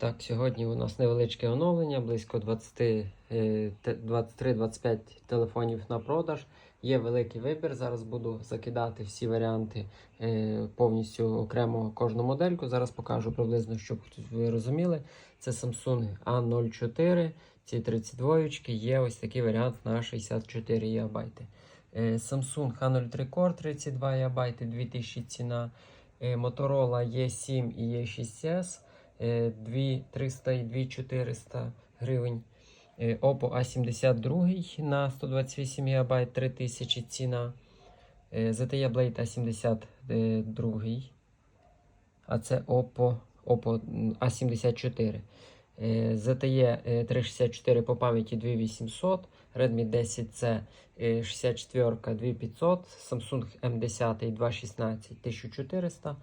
Так, сьогодні у нас невеличке оновлення, близько 20, е, 23-25 телефонів на продаж. Є великий вибір. Зараз буду закидати всі варіанти е, повністю окремо кожну модельку. Зараз покажу приблизно, щоб ви розуміли. Це Samsung A04, ці 32 є ось такий варіант на 64 ГБ. Е, Samsung A03 Core 32 ГБ, 2000 ціна. Motorola E7 і E6S. 2300 і 2400 гривень. Е, Oppo A72 на 128 ГБ 3000 ціна. Е, ZTE Blade A72. А це Oppo, Oppo A74. Е, ZTE е, 364 по пам'яті 2800, Redmi 10C е, 64 2500, Samsung M10 216 1400.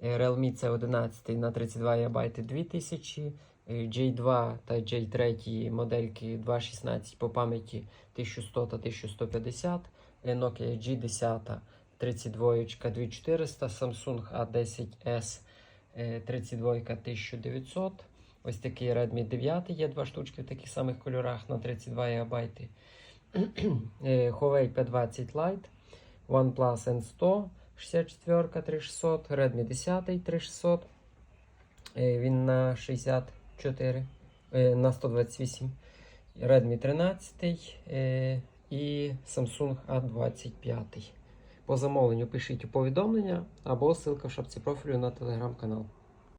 Е, Realme C11 на 32 ГБ 2000, е, J2 та J3 модельки 216 по пам'яті 1100 та 1150, е, Nokia G10 32 2400, Samsung A10s е, 32 1900. Ось такий Redmi 9 є два штучки в таких самих кольорах на 32 ГБ. Е, Huawei P20 Lite, OnePlus N100 64 3600, Redmi 10 3600. Е, Він на 64, е, на 128, Redmi 13 е, і Samsung A25. По замовленню пишіть у повідомлення або ссылка в шапці профілю на телеграм-канал.